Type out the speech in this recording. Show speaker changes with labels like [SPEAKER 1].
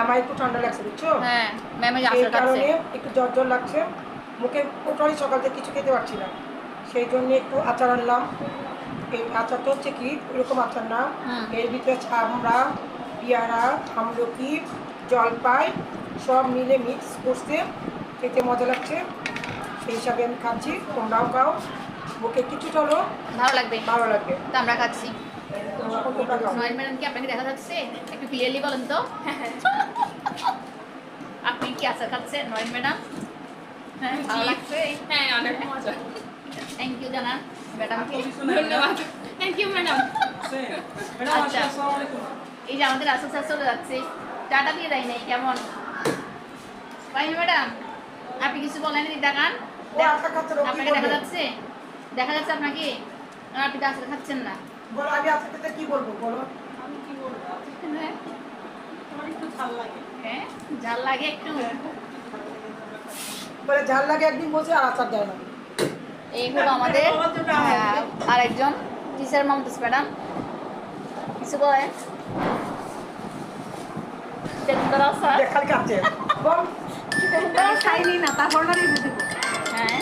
[SPEAKER 1] আমার একটু ঠান্ডা লাগছে বুঝছ?
[SPEAKER 2] হ্যাঁ
[SPEAKER 1] কারণে একটু জ্বর জ্বর লাগছে। মুখে টোটালি সকাল থেকে কিছু খেতে পারছি না। সেই জন্য একটু আচার আনলাম। এই আচারটা হচ্ছে কি এরকম আচার না। এর ভিতরে চামড়া পেয়ারা আমলকি জলপাই সব মিলে মিক্স করছে। খেতে মজা লাগছে। সেই হিসাবে আমি খাচ্ছি। তোমরাও খাও। মুখে কিছুটা হলো
[SPEAKER 2] ভালো লাগবে।
[SPEAKER 1] ভালো লাগবে।
[SPEAKER 2] আমরা খাচ্ছি। ম্যাডাম কি আপনাকে দেখা যাচ্ছে? একটু ক্লিয়ারলি বলেন তো। আপনি কি আচার খাচ্ছেন? নয়ন ম্যাডাম হ্যাঁ ভালো লাগছে।
[SPEAKER 3] হ্যাঁ অনেক মজা।
[SPEAKER 2] থ্যাংক ইউ জানান ম্যাডামকে
[SPEAKER 3] ধন্যবাদ। থ্যাংক ইউ ম্যাডাম
[SPEAKER 2] আচ্ছা। এই যে আমাদের স্যার চলে যাচ্ছে। টাটা দিয়ে দেয় নাই কেমন? ম্যাডাম আপনি কিছু বলেন দেখান। আপনাকে দেখা যাচ্ছে? দেখা যাচ্ছে আপনাকে? আপনি তো আচার খাচ্ছেন না।
[SPEAKER 1] বলো আমি খেতে কি বলব বলো।
[SPEAKER 2] হ্যাঁ হ্যাঁ ঝাল লাগে একটু।
[SPEAKER 1] বলে ঝাল লাগে একদিন বসে আর আচার দেয় না
[SPEAKER 2] এই হলো আমাদের আহ, আরেকজন টিচার মমতাজ ম্যাডাম। কিছু বলেন
[SPEAKER 1] বল।
[SPEAKER 3] খাইনি না তারপর না
[SPEAKER 2] হ্যাঁ।